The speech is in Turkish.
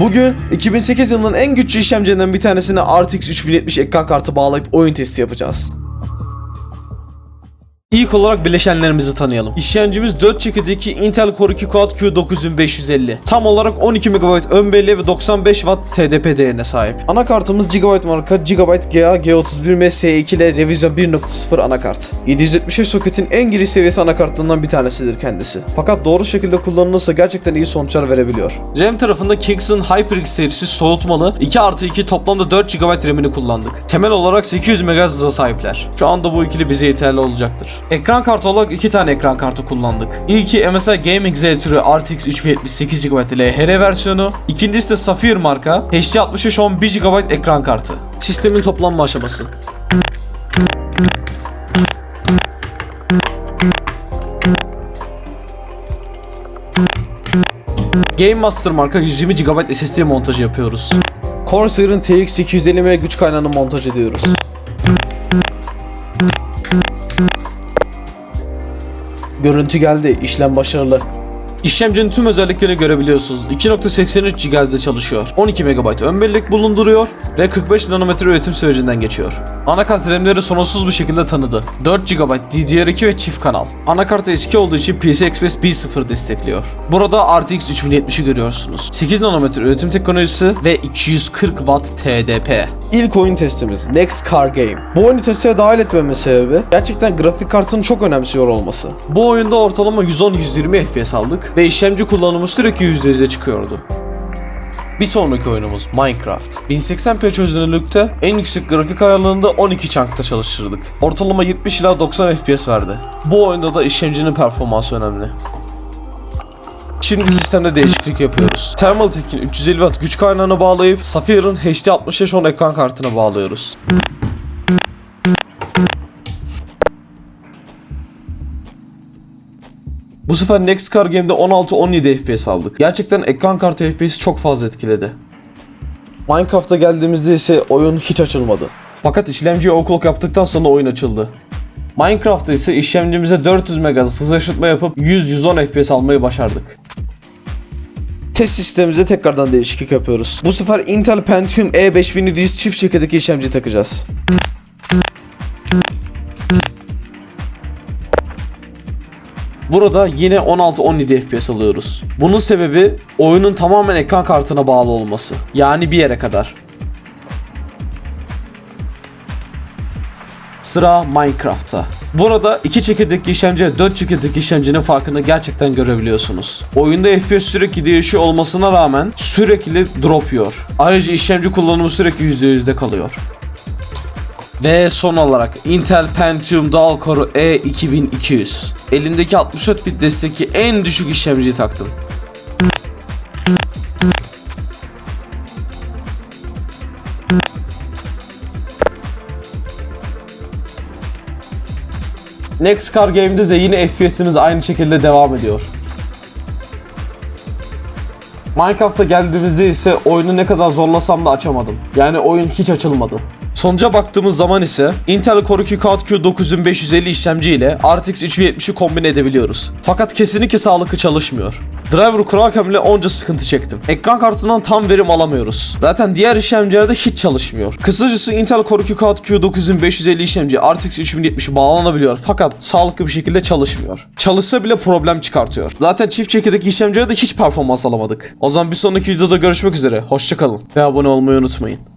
Bugün 2008 yılının en güçlü işlemcilerinden bir tanesine RTX 3070 ekran kartı bağlayıp oyun testi yapacağız. İlk olarak bileşenlerimizi tanıyalım. İşlemcimiz 4 çekirdeki Intel Core 2 Quad Q9550. Tam olarak 12 MB ön belleği ve 95 Watt TDP değerine sahip. Anakartımız Gigabyte marka Gigabyte GA G31M S2 ile revizyon 1.0 anakart. 775 soketin en giriş seviyesi anakartlarından bir tanesidir kendisi. Fakat doğru şekilde kullanılırsa gerçekten iyi sonuçlar verebiliyor. RAM tarafında Kingston HyperX serisi soğutmalı 2 artı 2 toplamda 4 GB RAM'ini kullandık. Temel olarak 800 MHz hıza sahipler. Şu anda bu ikili bize yeterli olacaktır. Ekran kartı olarak iki tane ekran kartı kullandık. İlki MSI Gaming Z türü RTX 3078 GB ile HR versiyonu. İkincisi de Sapphire marka HD65 10 1 GB ekran kartı. Sistemin toplanma aşaması. Game Master marka 120 GB SSD montajı yapıyoruz. Corsair'ın TX 250M güç kaynağını montaj ediyoruz. Görüntü geldi, işlem başarılı. İşlemcinin tüm özelliklerini görebiliyorsunuz. 2.83 GHz'de çalışıyor. 12 MB ön bellek bulunduruyor ve 45 nanometre üretim sürecinden geçiyor. Anakart RAM'leri sorunsuz bir şekilde tanıdı. 4 GB DDR2 ve çift kanal. Anakart eski olduğu için PCI Express B0 destekliyor. Burada RTX 3070'i görüyorsunuz. 8 nanometre üretim teknolojisi ve 240 Watt TDP. İlk oyun testimiz Next Car Game. Bu oyunu teste dahil etmemin sebebi gerçekten grafik kartının çok önemsiyor olması. Bu oyunda ortalama 110-120 FPS aldık ve işlemci kullanımı sürekli %100'e çıkıyordu. Bir sonraki oyunumuz Minecraft. 1080p çözünürlükte en yüksek grafik ayarlarında 12 chunk'ta çalıştırdık. Ortalama 70 ila 90 FPS verdi. Bu oyunda da işlemcinin performansı önemli. Şimdi sistemde değişiklik yapıyoruz. Thermaltake'in 350 Watt güç kaynağına bağlayıp Sapphire'ın HD 6510 ekran kartına bağlıyoruz. Bu sefer Next Car Game'de 16-17 FPS aldık. Gerçekten ekran kartı FPS'i çok fazla etkiledi. Minecraft'a geldiğimizde ise oyun hiç açılmadı. Fakat işlemciye overclock yaptıktan sonra oyun açıldı. Minecraft'ta ise işlemcimize 400 MHz hız aşırtma yapıp 100-110 FPS almayı başardık. Test sistemimize tekrardan değişiklik yapıyoruz. Bu sefer Intel Pentium E5700 çift çekirdeki işlemci takacağız. Burada yine 16-17 FPS alıyoruz. Bunun sebebi oyunun tamamen ekran kartına bağlı olması. Yani bir yere kadar. Sıra Minecraft'ta. Burada iki çekirdekli işlemci ve 4 çekirdekli işlemcinin farkını gerçekten görebiliyorsunuz. Oyunda FPS sürekli değişiyor olmasına rağmen sürekli drop. Ayrıca işlemci kullanımı sürekli %100'de kalıyor. Ve son olarak Intel Pentium Dual Core E2200. Elimdeki 64 bit destekli en düşük işlemciyi taktım. Next Car Game'de de yine FPS'imiz aynı şekilde devam ediyor. Minecraft'a geldiğimizde ise oyunu ne kadar zorlasam da açamadım. Yani oyun hiç açılmadı. Sonuca baktığımız zaman ise Intel Core 2 Quad Q 9550 işlemci ile RTX 3070'i kombine edebiliyoruz. Fakat kesinlikle sağlıklı çalışmıyor. Driver kurarken bile onca sıkıntı çektim. Ekran kartından tam verim alamıyoruz. Zaten diğer işlemcilerde hiç çalışmıyor. Kısacası Intel Core 2 Quad Q 9550 işlemci RTX 3070 bağlanabiliyor fakat sağlıklı bir şekilde çalışmıyor. Çalışsa bile problem çıkartıyor. Zaten çift çekirdek işlemcilerde hiç performans alamadık. O zaman bir sonraki videoda görüşmek üzere. Hoşçakalın ve abone olmayı unutmayın.